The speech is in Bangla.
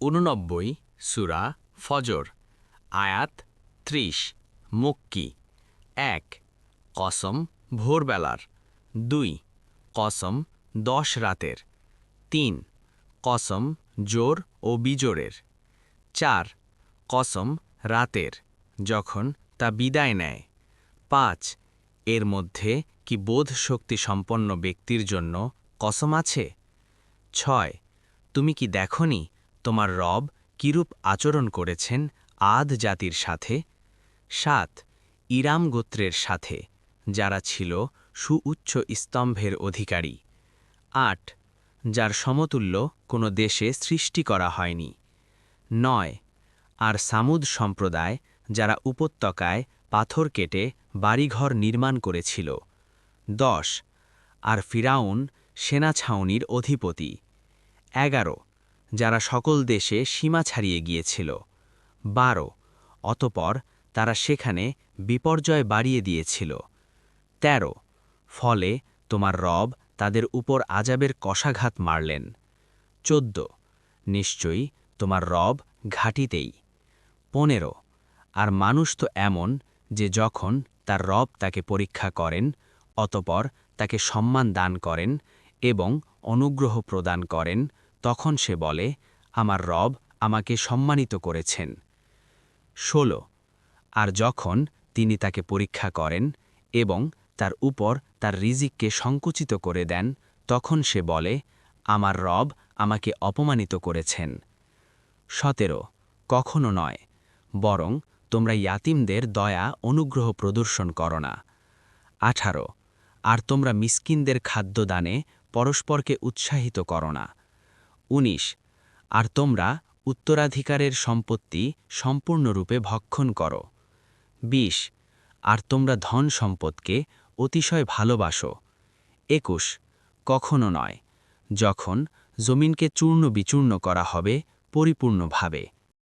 উননব্বই সুরা ফজর, আয়াত ত্রিশ, মক্কি, এক, কসম ভোরবেলার, দুই, কসম দশ রাতের, তিন, কসম জোর ও বিজোরের, চার, কসম রাতের, যখন তা বিদায় নেয়, পাঁচ, এর মধ্যে কি বোধ শক্তি সম্পন্ন ব্যক্তির জন্য কসম আছে? ছয়, তুমি কি দেখনি তোমার রব কিরূপ আচরণ করেছেন আদ জাতির সাথে? সাত, ইরাম গোত্রের সাথে, যারা ছিল সুউচ্চ স্তম্ভের অধিকারী। আট, যার সমতুল্য কোনো দেশে সৃষ্টি করা হয়নি। নয়, আর সামুদ সম্প্রদায়, যারা উপত্যকায় পাথর কেটে বাড়িঘর নির্মাণ করেছিল। দশ, আর ফিরাউন সেনা ছাউনির অধিপতি। এগারো যারা সকল দেশে সীমা ছাড়িয়ে গিয়েছিল। বারো, অতপর তারা সেখানে বিপর্যয় বাড়িয়ে দিয়েছিল। ১৩ ফলে তোমার রব তাদের উপর আজাবের কষাঘাত মারলেন। চোদ্দ, নিশ্চয়ই তোমার রব ঘাটিতেই। পনেরো, আর মানুষ তো এমন যে যখন তার রব তাকে পরীক্ষা করেন, অতপর তাকে সম্মান দান করেন এবং অনুগ্রহ প্রদান করেন তখন সে বলে, আমার রব আমাকে সম্মানিত করেছেন। ১৬ আর যখন তিনি তাকে পরীক্ষা করেন এবং তার উপর তার রিজিককে সংকুচিত করে দেন, তখন সে বলে, আমার রব আমাকে অপমানিত করেছেন। সতেরো, কখনো নয়, বরং তোমরা ইয়াতিমদের দয়া অনুগ্রহ প্রদর্শন করো না। আঠারো, আর তোমরা মিসকিনদের খাদ্যদানে পরস্পরকে উৎসাহিত করো না। ১৯ আর তোমরা উত্তরাধিকারের সম্পত্তি সম্পূর্ণরূপে ভক্ষণ করো। ২০ আর তোমরা ধন সম্পদকে অতিশয় ভালোবাসো। একুশ। কখনো নয়, যখন জমিনকে চূর্ণ বিচূর্ণ করা হবে পরিপূর্ণভাবে।